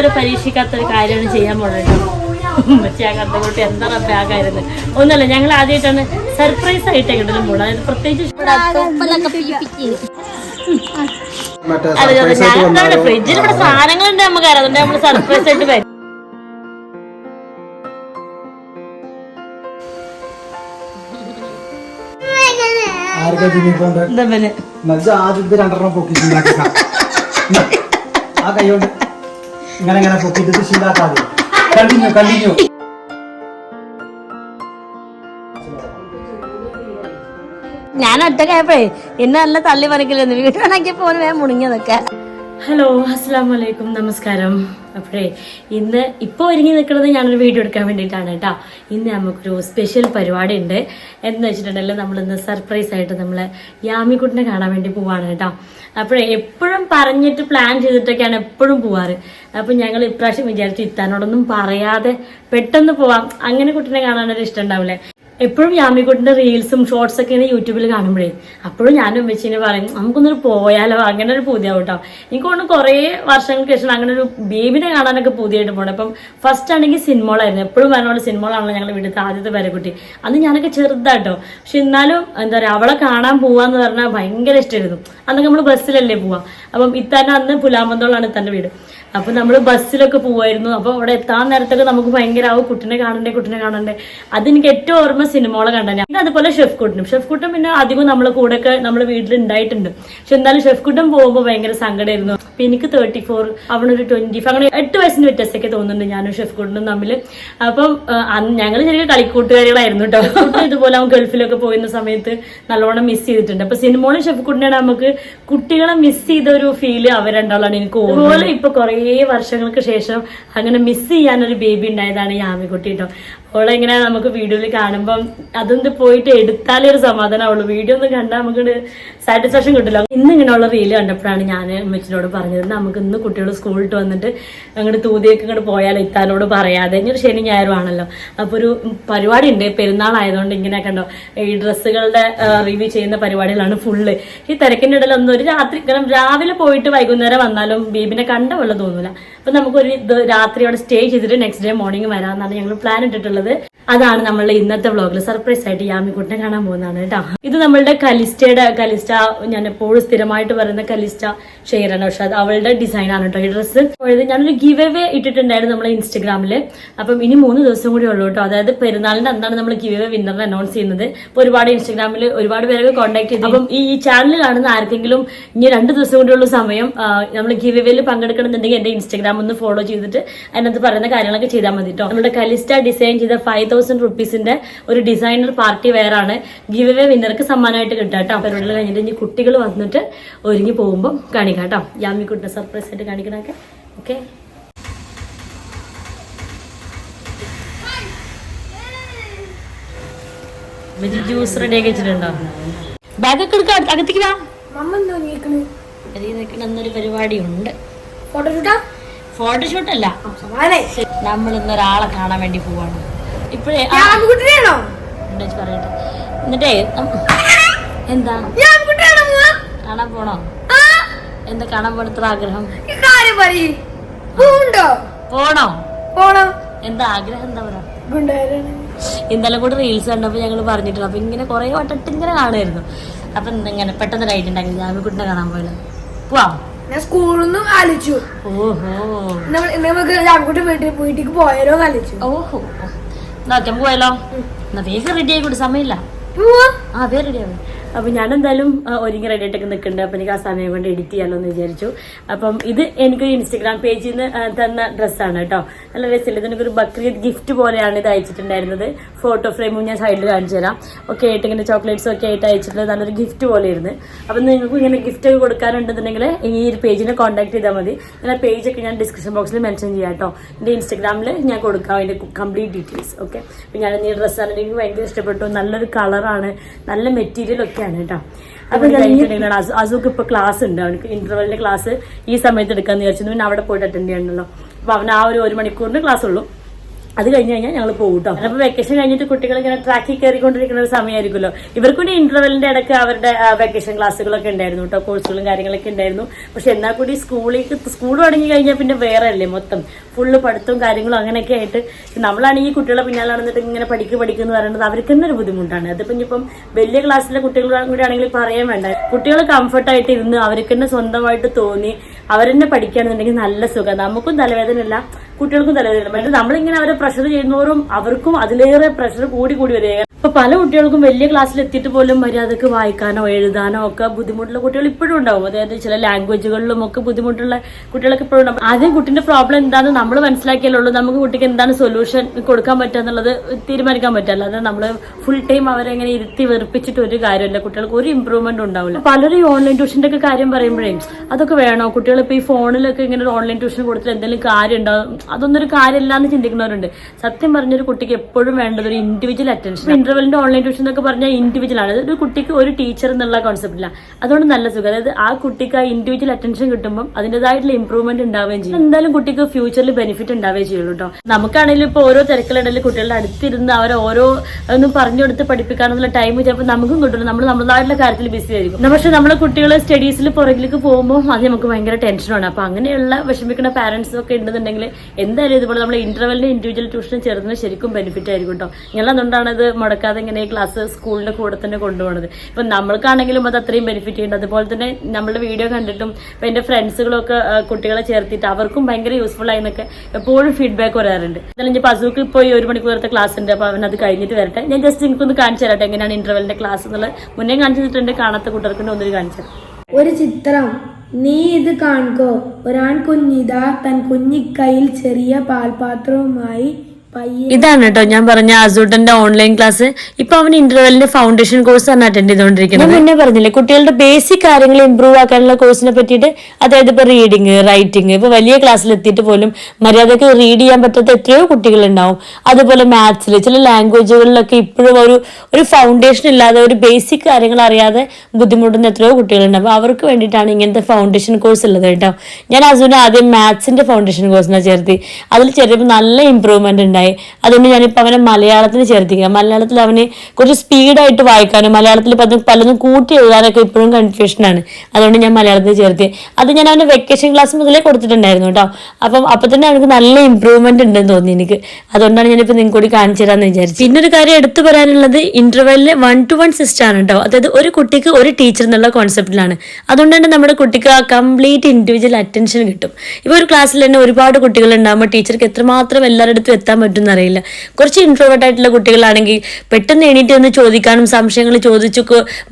ഇതുവരെ പരീക്ഷിക്കാത്ത ഒരു കാര്യമാണ് ചെയ്യാൻ പോണത് ഉമ്മച്ചി ആ കണ്ടുകൊണ്ട് എന്താ റബ്ബാകായിരുന്നു ഒന്നല്ല ഞങ്ങൾ ആദ്യമായിട്ടാണ് സർപ്രൈസ് ആയിട്ട് കിട്ടുന്നത് പോകണം അതായത് പ്രത്യേകിച്ച് വന്നാലോ? ഫ്രിഡ്ജിൽ ഇവിടെ സാധനങ്ങളുണ്ട് നമുക്ക് അറിയാം അതുകൊണ്ട് നമ്മൾ സർപ്രൈസ് ആയിട്ട് വരും. ആദ്യത്തെ രണ്ടെണ്ണം പൊക്കി ആ കൈ കൊണ്ട്. ഇങ്ങനെ ഇങ്ങനെ പൊക്കിട്ട് ശീലാക്കാതെ. Continue continue. ഞാൻ ഒറ്റക്കായപ്പോഴേ എന്നെ നല്ല തള്ളി പറിക്കില്ലെന്ന് വീട്ടിലാണെങ്കിൽ പോണ് വേഗം മുണിഞ്ഞതൊക്കെ ഹലോ അസ്സാം വലൈക്കും നമസ്കാരം അപ്പോഴേ ഇന്ന് ഇപ്പോൾ ഒരുങ്ങി നിൽക്കുന്നത് ഞാനൊരു വീഡിയോ എടുക്കാൻ വേണ്ടിയിട്ടാണ് കേട്ടോ ഇന്ന് നമുക്കൊരു സ്പെഷ്യൽ പരിപാടി ഉണ്ട് എന്ന് വെച്ചിട്ടുണ്ടെങ്കിൽ നമ്മളിന്ന് സർപ്രൈസ് ആയിട്ട് നമ്മൾ യാമിക്കുട്ടിനെ കാണാൻ വേണ്ടി പോവാണ് കേട്ടോ അപ്പോഴേ എപ്പോഴും പറഞ്ഞിട്ട് പ്ലാൻ ചെയ്തിട്ടൊക്കെയാണ് എപ്പോഴും പോവാറ്. അപ്പം ഞങ്ങൾ ഇപ്രാവശ്യം വിചാരിച്ചു ഇത്താനോടൊന്നും പറയാതെ പെട്ടെന്ന് പോവാം. അങ്ങനെ കുട്ടിനെ കാണാനൊരു ഇഷ്ടം ഉണ്ടാവില്ലേ? എപ്പോഴും യാമിക്കുട്ടിന്റെ റീൽസും ഷോർട്സ് ഒക്കെ യൂട്യൂബിൽ കാണുമ്പോഴേ അപ്പോഴും ഞാനും ഉമ്മച്ചിനെ പറയും നമുക്കൊന്നൊരു പോയാലോ? അങ്ങനെ ഒരു പൂതിയാവും കേട്ടോ എനിക്ക് തോന്നുന്നു കുറേ വർഷങ്ങൾക്ക് ശേഷം അങ്ങനെ ഒരു ബേബിനെ കാണാനൊക്കെ പുതിയായിട്ട് പോകണം അപ്പം ഫസ്റ്റ് ആണെങ്കിൽ സിനിമകളായിരുന്നു എപ്പോഴും പറഞ്ഞ സിനിമകളാണല്ലോ ഞങ്ങൾ വീട്ടിൽ ആദ്യത്തെ പേരക്കുട്ടി അന്ന് ഞാനൊക്കെ ചെറുതാട്ടോ. പക്ഷെ എന്നാലും എന്താ പറയുക അവളെ കാണാൻ പോവാന്ന് പറഞ്ഞാൽ ഭയങ്കര ഇഷ്ടമായിരുന്നു അന്നൊക്കെ നമ്മൾ ബസ്സിലല്ലേ പോവാം. അപ്പം ഇത്തന്നെ അന്ന് പുലാമന്തോളാണ് ഇത്തന്റെ വീട്. അപ്പൊ നമ്മൾ ബസ്സിലൊക്കെ പോവായിരുന്നു. അപ്പൊ അവിടെ എത്താൻ നേരത്തൊക്കെ നമുക്ക് ഭയങ്കര ആവും കുട്ടിനെ കാണണ്ടേ കുട്ടിനെ കാണണ്ടേ. അതെനിക്ക് ഏറ്റവും ഓർമ്മ സിനിമകളെ കണ്ട. പിന്നെ അതുപോലെ ഷെഫ് കുട്ടനും. ഷെഫ് കുട്ടൻ പിന്നെ അധികം നമ്മളെ കൂടെ ഒക്കെ നമ്മുടെ വീട്ടിൽ ഉണ്ടായിട്ടുണ്ട്. പക്ഷെ എന്നാലും ഷെഫ് കുട്ടൻ പോകുമ്പോൾ ഭയങ്കര സങ്കടമായിരുന്നു അപ്പൊ എനിക്ക് തേർട്ടി ഫോർ അവനൊരു ട്വന്റി ഫൈവ് അങ്ങനെ എട്ട് വയസ്സിന് വ്യത്യാസമൊക്കെ തോന്നുന്നുണ്ട് ഞാനും ഷെഫ് കുട്ടനും തമ്മിൽ അപ്പം ഞങ്ങൾ ചെറിയ കളിക്കൂട്ടുകാരികളായിരുന്നു കേട്ടോ ഇതുപോലെ അവൻ ഗൾഫിലൊക്കെ പോയിരുന്ന സമയത്ത് നല്ലോണം മിസ് ചെയ്തിട്ടുണ്ട്. അപ്പൊ സിനിമകളും ഷെഫ് കുട്ടനാണ് നമുക്ക് കുട്ടികളെ മിസ് ചെയ്ത ഒരു ഫീൽ അവർ രണ്ടാളാണ് എനിക്ക് ഓർമ്മ. ഇപ്പൊ കുറേ വർഷങ്ങൾക്ക് ശേഷം അങ്ങനെ മിസ് ചെയ്യാനൊരു ബേബി ഉണ്ടായതാണ് യാമിക്കുട്ടി കേട്ടോ അവളെ ഇങ്ങനെ നമുക്ക് വീഡിയോയിൽ കാണുമ്പം അതൊന്ന് പോയിട്ട് എടുത്താലേ ഒരു സമാധാനമുള്ളൂ വീഡിയോ ഒന്ന് കണ്ടാൽ നമുക്ക് സാറ്റിസ്ഫാക്ഷൻ കിട്ടില്ല. ഇന്ന് ഇങ്ങനെയുള്ള റീൽ കണ്ടപ്പോഴാണ് ഞാൻ അമ്മച്ചിനോട് പറഞ്ഞത് നമുക്ക് ഇന്ന് കുട്ടികൾ സ്കൂളിൽ വന്നിട്ട് അങ്ങോട്ട് തൂതിയൊക്കെ ഇങ്ങോട്ട് പോയാൽ ഇത്താനോട് പറയാതെ. ഒരു ശനി ഞായറും ആണല്ലോ. അപ്പൊ ഒരു പരിപാടി ഉണ്ട്. പെരുന്നാൾ ആയതുകൊണ്ട് ഇങ്ങനെ കണ്ടോ ഈ ഡ്രസ്സുകളുടെ റിവ്യൂ ചെയ്യുന്ന പരിപാടികളാണ് ഫുള്ള് ഈ തിരക്കിന്റെ ഇടയിൽ ഒന്നും ഒരു രാത്രി കാരണം രാവിലെ പോയിട്ട് വൈകുന്നേരം വന്നാലും ബേബിനെ കണ്ട പോലെ തോന്നൂല. അപ്പൊ നമുക്കൊരു ഇത് രാത്രി അവിടെ സ്റ്റേ ചെയ്തിട്ട് നെക്സ്റ്റ് ഡേ മോർണിംഗ് വരാമെന്നാണ് ഞങ്ങൾ പ്ലാൻ ഇട്ടിട്ടുള്ളത്. അതാണ് നമ്മളുടെ ഇന്നത്തെ വ്ളോഗിൽ സർപ്രൈസ് ആയിട്ട് യാമിക്കുട്ടിനെ കാണാൻ പോകുന്നതാണ് കേട്ടോ. ഇത് നമ്മളുടെ കലിസ്റ്റയുടെ കലിസ്റ്റ ഞാൻ എപ്പോഴും സ്ഥിരമായിട്ട് പറയുന്ന കലിസ്റ്റ ഷെയറാണ് പക്ഷെ അത് അവളുടെ ഡിസൈൻ ആണ് കേട്ടോ ഈ ഡ്രസ്സ് പോയത് ഞാനൊരു ഗിവ് അവേ ഇട്ടിട്ടുണ്ടായിരുന്നു നമ്മളെ ഇൻസ്റ്റഗ്രാമിൽ അപ്പം ഇനി മൂന്ന് ദിവസം കൂടി ഉള്ളൂ കേട്ടോ. അതായത് പെരുന്നാളിന്റെ അന്നാണ് നമ്മൾ ഗിവ് അവേ വിന്നറിനെ അനൗൺസ് ചെയ്യുന്നത്. അപ്പോൾ ഒരുപാട് ഇൻസ്റ്റഗ്രാമിൽ ഒരുപാട് പേരൊക്കെ കോൺടാക്ട് ചെയ്തു. അപ്പം ഈ ചാനൽ കാണുന്ന ആർക്കെങ്കിലും ഇനി രണ്ട് ദിവസം കൂടിയുള്ള സമയം നമ്മൾ ഗിവ് അവേയിൽ പങ്കെടുക്കണമെന്നുണ്ടെങ്കിൽ എന്റെ ഇൻസ്റ്റഗ്രാം ഒന്ന് ഫോളോ ചെയ്തിട്ട് അതിനകത്ത് പറയുന്ന കാര്യങ്ങളൊക്കെ ചെയ്താൽ മതി കേട്ടോ നമ്മുടെ കലിസ്റ്റ ഡിസൈൻ ചെയ്ത ഫൈവ് തൗസൻഡ് റുപ്പീസിന്റെ ഒരു ഡിസൈനർ പാർട്ടി വെയർ ആണ് ഗിവ് എ വിന്നർക്ക് സമ്മാനമായിട്ട് കിട്ടുക കേട്ടോ പരിപാടികൾ കഴിഞ്ഞിട്ട് ഇനി കുട്ടികൾ വന്നിട്ട് ഒരുങ്ങി പോകുമ്പോൾ കാണിക്കാം കേട്ടോ യാമി കുട്ടിനെ സർപ്രൈസ് ആയിട്ട് കാണിക്കണൊക്കെ. ഓക്കെ ജ്യൂസ് റെഡി ആക്കി വെച്ചിട്ടുണ്ടോ? ബാഗൊക്കെ എടുക്കാം അകത്തേക്ക് വാ. എന്തോ നീക്കണ്? അതിൽ നിൽക്കുന്ന ഫോട്ടോ ഉണ്ട്. ഫോട്ടോഷൂട്ടാ അല്ല. നമ്മൾ ഇന്ന് ഒരാളെ കാണാൻ വേണ്ടി പോവാണ്. ഇപ്പോഴേ പറയട്ടെ. എന്നിട്ടേ എന്താ? കാണാൻ പോണോ? എന്താ കാണാൻ പോണത്ര ആഗ്രഹം? പോണോ? പോണോ? എന്താ ആഗ്രഹം എന്താ പറയാ? ഇന്നലെ കൂടെ റീൽസ് കണ്ടപ്പോ ഞങ്ങൾ പറഞ്ഞിട്ടുണ്ട്. അപ്പൊ ഇങ്ങനെ കുറെ വട്ടട്ട് ഇങ്ങനെ കാണുമായിരുന്നു അപ്പൊ ഇങ്ങനെ പെട്ടെന്ന് ഡൈറ്റ് ഉണ്ടെങ്കിൽ ജാമിക്കുട്ടിനെ കാണാൻ പോയത്. പോവാം. ഞാൻ സ്കൂളിൽ നിന്നും ആലോചിച്ചു നമുക്ക് അങ്ങോട്ട് വീട്ടിൽ വീട്ടിലേക്ക് പോയാലോ എന്ന് ആലോചിച്ചു. ഓഹോ. എന്നാ പോയാലോ? എന്നാ വേഗം റെഡി ആയിക്കോട്ടെ സമയമില്ല. അതെ ആ വേറെ റെഡിയാവും അപ്പൊ ഞാൻ എന്തായാലും ഒരുങ്ങി റെഡി ആയിട്ടൊക്കെ നിൽക്കുന്നുണ്ട്. അപ്പൊ എനിക്ക് ആ സമയം കൊണ്ട് എഡിറ്റ് ചെയ്യാമല്ലോ എന്ന് വിചാരിച്ചു. അപ്പം ഇത് എനിക്കൊരു ഇൻസ്റ്റഗ്രാം പേജിൽ നിന്ന് തന്ന ഡ്രസ്സാണ് കേട്ടോ. നല്ല രസമില്ല. ഇതിനൊരു ബക്രീദ് ഗിഫ്റ്റ് പോലെയാണ് ഇത് അയച്ചിട്ടുണ്ടായിരുന്നത്. ഫോട്ടോ ഫ്രെയിമും ഞാൻ സൈഡിൽ കാണിച്ചു തരാം. ഒക്കെ ആയിട്ട് ഇങ്ങനെ ചോക്ലേറ്റ്സും ഒക്കെ ആയിട്ട് അയച്ചിട്ടുള്ളത് നല്ലൊരു ഗിഫ്റ്റ് പോലെ ഇരുന്ന് അപ്പം നിങ്ങൾക്ക് ഇങ്ങനെ ഗിഫ്റ്റ് ഒക്കെ കൊടുക്കാനുണ്ടെന്നുണ്ടെങ്കിൽ ഈ ഒരു പേജിനെ കോൺടാക്ട് ചെയ്താൽ മതി. ഞാൻ പേജൊക്കെ ഞാൻ ഡിസ്ക്രിപ്ഷൻ ബോക്സിൽ മെൻഷൻ ചെയ്യാം കേട്ടോ. എന്റെ ഇൻസ്റ്റഗ്രാമിൽ ഞാൻ കൊടുക്കാം അതിന്റെ കംപ്ലീറ്റ് ഡീറ്റെയിൽസ് ഓക്കെ അപ്പം ഞാൻ ഈ ഡ്രസ്സാണ് എനിക്ക് ഭയങ്കര ഇഷ്ടപ്പെട്ടു. നല്ലൊരു കളറാണ് നല്ല മെറ്റീരിയൽ ഒക്കെയാണ് കേട്ടോ. അപ്പൊ അസുഖ് ഇപ്പൊ ക്ലാസ് ഉണ്ട്. അവനക്ക് ഇന്റർവെല്ലിന്റെ ക്ലാസ് ഈ സമയത്ത് എടുക്കാന്ന് വിചാരിച്ചു. പിന്നെ അവിടെ പോയിട്ട് അറ്റൻഡ് ചെയ്യണമല്ലോ അപ്പൊ അവൻ ആ ഒരു ഒരു മണിക്കൂറിന് ക്ലാസ് ഉള്ളൂ. അത് കഴിഞ്ഞ് കഴിഞ്ഞാൽ ഞങ്ങൾ പോകും കേട്ടോ അപ്പോൾ വെക്കേഷൻ കഴിഞ്ഞിട്ട് കുട്ടികൾ ഇങ്ങനെ ട്രാക്കിൽ കയറിക്കൊണ്ടിരിക്കുന്ന ഒരു സമയമായിരിക്കുമല്ലോ ഇവർക്കും ഇന്റർവെല്ലിന്റെ ഇടയ്ക്ക് അവരുടെ വെക്കേഷൻ ക്ലാസ്സുകളൊക്കെ ഉണ്ടായിരുന്നു കേട്ടോ. കോഴ്സുകളും കാര്യങ്ങളൊക്കെ ഉണ്ടായിരുന്നു. പക്ഷെ എന്നാൽ കൂടി സ്കൂളിലേക്ക് സ്കൂൾ തുടങ്ങി കഴിഞ്ഞാൽ പിന്നെ വേറെ അല്ലേ മൊത്തം. ഫുള്ള് പഠിത്തവും കാര്യങ്ങളും അങ്ങനെയൊക്കെ ആയിട്ട് നമ്മളാണെങ്കിൽ കുട്ടികളെ പിന്നാലെ നടന്നിട്ട് ഇങ്ങനെ പഠിക്കുക പഠിക്കുക എന്ന് പറയുന്നത് അവർക്ക് തന്നെ ഒരു ബുദ്ധിമുട്ടാണ്. അതിപ്പോൾ ഇനിയിപ്പം വലിയ ക്ലാസ്സിലെ കുട്ടികളും കൂടി ആണെങ്കിൽ പറയാൻ വേണ്ട. കുട്ടികൾ കംഫർട്ടായിട്ട് ഇരുന്ന് അവർക്ക് തന്നെ സ്വന്തമായിട്ട് തോന്നി അവരെന്നെ പഠിക്കുകയാണെന്നുണ്ടെങ്കിൽ നല്ല സുഖം. നമുക്കും തലവേദനയില്ല കുട്ടികൾക്കും തലവേദന പക്ഷെ നമ്മളിങ്ങനെ അവരെ പ്രഷർ ചെയ്യുന്നവരും അവർക്കും അതിലേറെ പ്രഷർ കൂടി കൂടി വരിക ഇപ്പൊ പല കുട്ടികൾക്കും വലിയ ക്ലാസ്സിൽ എത്തിയിട്ട് പോലും മര്യാദയ്ക്ക് വായിക്കാനോ എഴുതാനോ ഒക്കെ ബുദ്ധിമുട്ടുള്ള കുട്ടികൾ ഇപ്പോഴും ഉണ്ടാവും. അതായത് ചില ലാംഗ്വേജുകളിലും ഒക്കെ ബുദ്ധിമുട്ടുള്ള കുട്ടികളൊക്കെ ഇപ്പോഴും ഉണ്ടാവും. ആദ്യം കുട്ടിന്റെ പ്രോബ്ലം എന്താണെന്ന് നമ്മൾ മനസ്സിലാക്കിയാലുള്ളൂ നമുക്ക് കുട്ടിക്ക് എന്താണ് സൊല്യൂഷൻ കൊടുക്കാൻ പറ്റുക എന്നുള്ളത് തീരുമാനിക്കാൻ പറ്റില്ല. അല്ലാതെ നമ്മൾ ഫുൾ ടൈം അവരെ ഇങ്ങനെ ഇരുത്തി വെറുപ്പിച്ചിട്ട് ഒരു കാര്യമില്ല. കുട്ടികൾക്ക് ഒരു ഇമ്പ്രൂവ്മെന്റ് ഉണ്ടാവില്ല. പലരും ഈ ഓൺലൈൻ ട്യൂഷന്റെ ഒക്കെ കാര്യം പറയുമ്പോഴേ അതൊക്കെ വേണോ? കുട്ടികൾ ഇപ്പൊ ഈ ഫോണിലൊക്കെ ഇങ്ങനെ ഒരു ഓൺലൈൻ ട്യൂഷൻ കൊടുത്തിട്ട് എന്തെങ്കിലും കാര്യം ഉണ്ടാവും അതൊന്നും ഒരു എന്ന് ചിന്തിക്കുന്നവരുണ്ട്. സത്യം പറഞ്ഞൊരു കുട്ടിക്ക് എപ്പോഴും വേണ്ടത് ഒരു ഇൻഡിവിജ്വൽ അറ്റൻഷൻ ഇന്റർവെലിന്റെ ഓൺലൈൻ ട്യൂഷൻ എന്നൊക്കെ പറഞ്ഞാൽ ഇൻഡിവിജ്വൽ ആണ്. ഒരു കുട്ടിക്ക് ഒരു ടീച്ചർ എന്നുള്ള കോൺസെപ്റ്റില്ല അതുകൊണ്ട് നല്ല സുഖം. അതായത് ആ കുട്ടിക്ക് ആ ഇൻഡിവിജ്വൽ അറ്റൻഷൻ കിട്ടുമ്പോൾ അതിന്റെതായിട്ടുള്ള ഇംപ്രൂവ്മെന്റ് ഉണ്ടാവുകയും ചെയ്യും. എന്തായാലും കുട്ടിക്ക് ഫ്യൂച്ചറിൽ ബെനിഫിറ്റ് ഉണ്ടാവുകയും ചെയ്യുള്ളൂ കേട്ടോ നമുക്കാണെങ്കിലും ഇപ്പോൾ ഓരോ തിരക്കിലുണ്ടെങ്കിൽ കുട്ടികളുടെ അടുത്തിരുന്ന് അവരെ ഓരോ ഒന്നും പറഞ്ഞു കൊടുത്ത് പഠിപ്പിക്കാനുള്ള ടൈം ചിലപ്പോൾ നമുക്കും കിട്ടുള്ളൂ നമ്മൾ നമ്മളതായിട്ടുള്ള കാര്യത്തിൽ ബിസി ആയിരിക്കും. പക്ഷെ നമ്മളെ കുട്ടികൾ സ്റ്റഡീസിൽ പുറകിലേക്ക് പോകുമ്പോൾ അത് നമുക്ക് ഭയങ്കര ടെൻഷനാണ് അപ്പൊ അങ്ങനെയുള്ള വിഷമിക്കുന്ന പാരന്റ്സ് ഒക്കെ ഉണ്ടെന്നുണ്ടെങ്കിൽ എന്തായാലും ഇതുപോലെ നമ്മൾ ഇന്റർവെല്ലിന് ഇൻഡിവിജ്വൽ ട്യൂഷൻ ചേർന്ന് ശരിക്കും ബെനിഫിറ്റ് ആയിരിക്കും കേട്ടോ ഞങ്ങൾ അതുകൊണ്ടാണ് ഇത് മുടക്കാതെ ഇങ്ങനെ ക്ലാസ് സ്കൂളിന്റെ കൂടെ തന്നെ കൊണ്ടുപോകണത് ഇപ്പം നമ്മൾക്കാണെങ്കിലും അത് അത്രയും ബെനിഫിറ്റ് ചെയ്യുന്നുണ്ട്. അതുപോലെ തന്നെ നമ്മളുടെ വീഡിയോ കണ്ടിട്ടും ഇപ്പം എന്റെ ഫ്രണ്ട്സുകളൊക്കെ കുട്ടികളെ ചേർത്തിട്ട് അവർക്കും ഭയങ്കര യൂസ്ഫുൾ ആയെന്നൊക്കെ എപ്പോഴും ഫീഡ്ബാക്ക് വരാറുണ്ട്. എന്നാലും പസുക്ക് ഇപ്പോൾ ഈ ഒരു മണിക്കൂറത്തെ ക്ലാസ് ഉണ്ട്. അപ്പോൾ അവൻ അത് കഴിഞ്ഞിട്ട് വരട്ടെ. ഞാൻ ജസ്റ്റ് എനിക്കൊന്ന് കാണിച്ചു തരട്ടെ എങ്ങനെയാണ് ഇന്റർവെലിന്റെ ക്ലാസ് എന്നുള്ളത്. മുന്നേ കാണിച്ചിട്ടുണ്ട് കാണാത്ത കൂട്ടർക്കുണ്ട് ഒന്നൊരു കാണിച്ചു ഒരു ചിത്രം. നീ ഇത് കാണുകോ. ഒരാൺ കുഞ്ഞിതാ തൻ കുഞ്ഞിക്കൈയിൽ ചെറിയ പാൽപാത്രവുമായി ഇതാണ് കേട്ടോ ഞാൻ പറഞ്ഞ അസൂട്ടന്റെ ഓൺലൈൻ ക്ലാസ് ഇപ്പൊ അവൻ ഇന്റർവെല്ലിന്റെ ഫൗണ്ടേഷൻ കോഴ്സ് ആണ് അറ്റൻഡ് ചെയ്തുകൊണ്ടിരിക്കുന്നത്. ഞാൻ മുന്നേ പറഞ്ഞില്ലേ കുട്ടികളുടെ ബേസിക് കാര്യങ്ങൾ ഇമ്പ്രൂവ് ആക്കാനുള്ള കോഴ്സിനെ പറ്റിയിട്ട് അതായത് ഇപ്പൊ റീഡിങ് റൈറ്റിംഗ് ഇപ്പൊ വലിയ ക്ലാസ്സിൽ എത്തിയിട്ട് പോലും മര്യാദയ്ക്ക് റീഡ് ചെയ്യാൻ പറ്റാത്ത എത്രയോ കുട്ടികൾ ഉണ്ടാവും അതുപോലെ മാത്സിൽ ചില ലാംഗ്വേജുകളിലൊക്കെ ഇപ്പോഴും ഒരു ഒരു ഫൗണ്ടേഷൻ ഇല്ലാതെ ഒരു ബേസിക് കാര്യങ്ങൾ അറിയാതെ ബുദ്ധിമുട്ടുന്ന എത്രയോ കുട്ടികളുണ്ട് അപ്പോൾ അവർക്ക് വേണ്ടിയിട്ടാണ് ഇങ്ങനത്തെ ഫൗണ്ടേഷൻ കോഴ്സ് ഉള്ളത് കേട്ടോ. ഞാൻ അസുവിന് ആദ്യം മാത്സിന്റെ ഫൗണ്ടേഷൻ കോഴ്സിനെ ചേർത്തി. അതിൽ ചേർത്തപ്പോൾ നല്ല ഇമ്പ്രൂവ്മെന്റ് ഉണ്ടായി. അതുകൊണ്ട് ഞാനിപ്പോൾ അവനെ മലയാളത്തിന് ചേർത്തിക്കുക മലയാളത്തിൽ അവന് കുറച്ച് സ്പീഡായിട്ട് വായിക്കാനും മലയാളത്തിൽ പലതും പലതും കൂട്ടി എഴുതാനൊക്കെ ഇപ്പോഴും കൺഫ്യൂഷനാണ് അതുകൊണ്ട് ഞാൻ മലയാളത്തിൽ ചേർത്തി. അത് ഞാൻ അവന്റെ വെക്കേഷൻ ക്ലാസ് മുതലേ കൊടുത്തിട്ടുണ്ടായിരുന്നു കേട്ടോ. അപ്പം അപ്പം തന്നെ അവനക്ക് നല്ല ഇമ്പ്രൂവ്മെന്റ് ഉണ്ടെന്ന് തോന്നി എനിക്ക്. അതുകൊണ്ടാണ് ഞാനിപ്പോൾ നിങ്ങൾക്ക് കൂടി കാണിച്ചു തരാമെന്ന് വിചാരിച്ചു പിന്നെ ഒരു കാര്യം എടുത്തു പറയാനുള്ളത് ഇന്റർവെല്ലിൽ വൺ ടു വൺ സിസ്റ്റം ആണ് കേട്ടോ. അതായത് ഒരു കുട്ടിക്ക് ഒരു ടീച്ചർ എന്നുള്ള കോൺസെപ്റ്റിലാണ് അതുകൊണ്ട് തന്നെ നമ്മുടെ കുട്ടിക്ക് ആ കംപ്ലീറ്റ് ഇൻഡിവിജ്വൽ അറ്റൻഷൻ കിട്ടും. ഇപ്പോൾ ഒരു ക്ലാസ്സിൽ തന്നെ ഒരുപാട് കുട്ടികൾ ഉണ്ടാകുമ്പോൾ ടീച്ചർക്ക് എത്രമാത്രം എല്ലാവരുടെ അടുത്തും എത്താൻ പറ്റുമെന്ന് അറിയില്ല കുറച്ച് ഇൻട്രോവേർട്ട് ആയിട്ടുള്ള കുട്ടികളാണെങ്കിൽ പെട്ടെന്ന് എണീറ്റ് ഒന്ന് ചോദിക്കാനും സംശയങ്ങൾ ചോദിച്ചു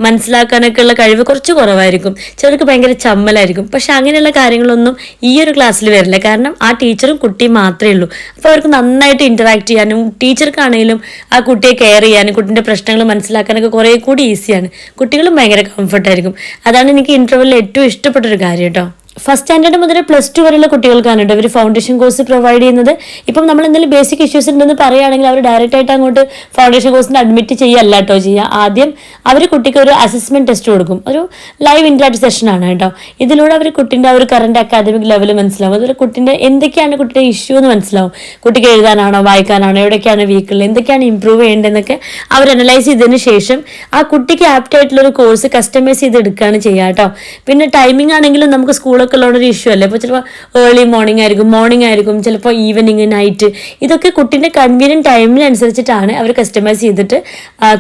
മനസ്സിലാക്കാനൊക്കെ ഉള്ള കഴിവ് കുറച്ച് കുറവായിരിക്കും. ചിലർക്ക് ഭയങ്കര ചമ്മലായിരിക്കും. പക്ഷെ അങ്ങനെയുള്ള കാര്യങ്ങളൊന്നും ഈ ഒരു ക്ലാസ്സിൽ വരില്ല. കാരണം ആ ടീച്ചറും കുട്ടിയും മാത്രമേ ഉള്ളൂ. അപ്പോൾ അവർക്ക് നന്നായിട്ട് ഇന്ററാക്ട് ചെയ്യാനും ടീച്ചർക്കാണെങ്കിലും ആ കുട്ടിയെ കെയർ ചെയ്യാനും കുട്ടിന്റെ പ്രശ്നങ്ങൾ മനസ്സിലാക്കാനൊക്കെ കുറേ കൂടി ഈസിയാണ് കുട്ടികളും ഭയങ്കര കംഫർട്ടായിരിക്കും അതാണ് എനിക്ക് ഇന്റർവെല്ലിൽ ഏറ്റവും ഇഷ്ടപ്പെട്ടൊരു കാര്യം കേട്ടോ ഫസ്റ്റ് സ്റ്റാൻഡേർഡ് മുതൽ പ്ലസ് ടു വരെയുള്ള കുട്ടികൾക്കാണ് കേട്ടോ ഇവർ ഫൗണ്ടേഷൻ കോഴ്സ് പ്രൊവൈഡ് ചെയ്യുന്നത്. ഇപ്പം നമ്മൾ എന്തെങ്കിലും ബേസിക് ഇഷ്യൂസ് ഉണ്ടെന്ന് പറയുകയാണെങ്കിൽ അവർ ഡയറക്റ്റ് ആയിട്ട് അങ്ങോട്ട് ഫൗണ്ടേഷൻ കോഴ്സിന് അഡ്മിറ്റ് ചെയ്യല്ല കേട്ടോ ചെയ്യുക. ആദ്യം അവർ കുട്ടിക്ക് ഒരു അസസ്മെന്റ് ടെസ്റ്റ് കൊടുക്കും. ഒരു ലൈവ് ഇൻട്രാക്ട് സെഷൻ ആണ് കേട്ടോ. ഇതിലൂടെ അവർ കുട്ടിന്റെ ഒരു കറണ്ട് അക്കാദമിക് ലെവൽ മനസ്സിലാവും. അതുപോലെ കുട്ടിന്റെ എന്തൊക്കെയാണ് കുട്ടിയുടെ ഇഷ്യൂ എന്ന് മനസ്സിലാവും. കുട്ടിക്ക് എഴുതാനാണോ വായിക്കാനാണോ എവിടെയൊക്കെയാണ് വീക്കുള്ളത് എന്തൊക്കെയാണ് ഇമ്പ്രൂവ് ചെയ്യേണ്ടതെന്നൊക്കെ അവർ അനലൈസ് ചെയ്തതിന് ശേഷം ആ കുട്ടിക്ക് ആപ്റ്റായിട്ടുള്ള ഒരു കോഴ്സ് കസ്റ്റമൈസ് ചെയ്ത് എടുക്കുകയാണ് ചെയ്യുക കേട്ടോ. പിന്നെ ടൈമിംഗ് ആണെങ്കിലും നമുക്ക് സ്കൂളൊക്കെ ഉള്ള ഒരു ഇഷ്യൂ അല്ലേ? ഇപ്പോൾ ചിലപ്പോൾ ഏർലി മോർണിംഗ് ആയിരിക്കും മോർണിംഗ് ആയിരിക്കും ചിലപ്പോൾ ഈവനിങ് നൈറ്റ് ഇതൊക്കെ കുട്ടീന്റെ കൺവീനിയന്റ് ടൈമിനനുസരിച്ചിട്ടാണ് അവർ കസ്റ്റമൈസ് ചെയ്തിട്ട്